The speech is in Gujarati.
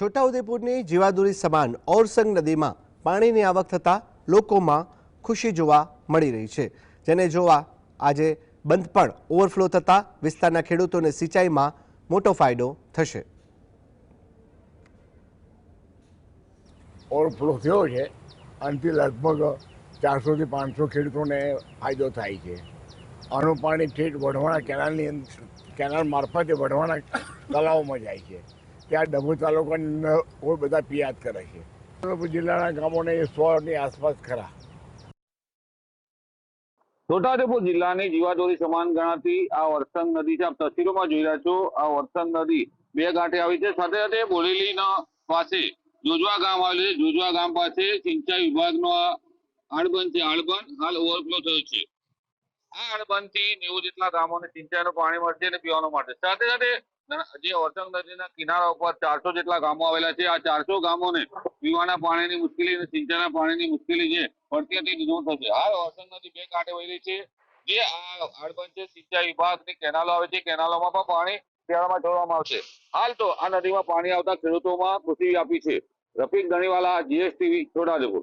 છોટાઉદેપુરની જીવાદોરી સમાન ઓરસંગ નદીમાં પાણીની આવક થતાં લોકોમાં ખુશી જોવા મળી રહી છે. જેને જોવા આજે બંધ પણ ઓવરફ્લો થતાં વિસ્તારના ખેડૂતોને સિંચાઈમાં મોટો ફાયદો થશે. ઓવરફ્લો થયો છે. આનાથી લગભગ ચારસોથી પાંચસો ખેડૂતોને ફાયદો થાય છે. આનું પાણી ઠેઠ વઢવાણા કેનાલની કેનાલ મારફતે વઢવાણા તળાવમાં જાય છે. ત્યાં ડભોઈ તાલુકાની બધા પિયાદ કરે છે. જિલ્લાના ગામોને સોની આસપાસ ખરા. છોટાઉદેપુર જિલ્લાની જીવાદોરી સમાન ગણાતી આ વરસંગ નદી છે. આપ તસવીરોમાં જોઈ રહ્યા છો, આ વરસંગ નદી બે કાંઠે આવી છે. સાથે સાથે બોરેલી પાસે જોજવા ગામ આવેલું છે. જોજવા ગામ પાસે સિંચાઈ વિભાગનો આ આડબંધ છે. આડબંધ હાલ ઓવરફ્લો થયો છે. આ આડબંધથી નેવું જેટલા ગામોને સિંચાઈનું પાણી મળશે અને પીવાનું મળશે. સાથે સાથે જે ઓરસંગ નદીના કિનારા ઉપર ચારસો જેટલા ગામો આવેલા છે. આ ચારસો ગામોને પીવાના પાણીની મુશ્કેલી અને સિંચાઈના પાણીની મુશ્કેલી છે. પડતી દૂર થશે. હાલ ઓરસંગ નદી બે કાંઠે વહેલી છે. જે આ આડબંધ છે, સિંચાઈ વિભાગની કેનાલો આવે છે. કેનાલોમાં પણ પાણી શિયાળામાં છોડવામાં આવશે. હાલ તો આ નદીમાં પાણી આવતા ખેડૂતોમાં ખુશી વ્યાપી છે. રફીક ગણીવાલા જીએસટીવી છોટાઉદેપુર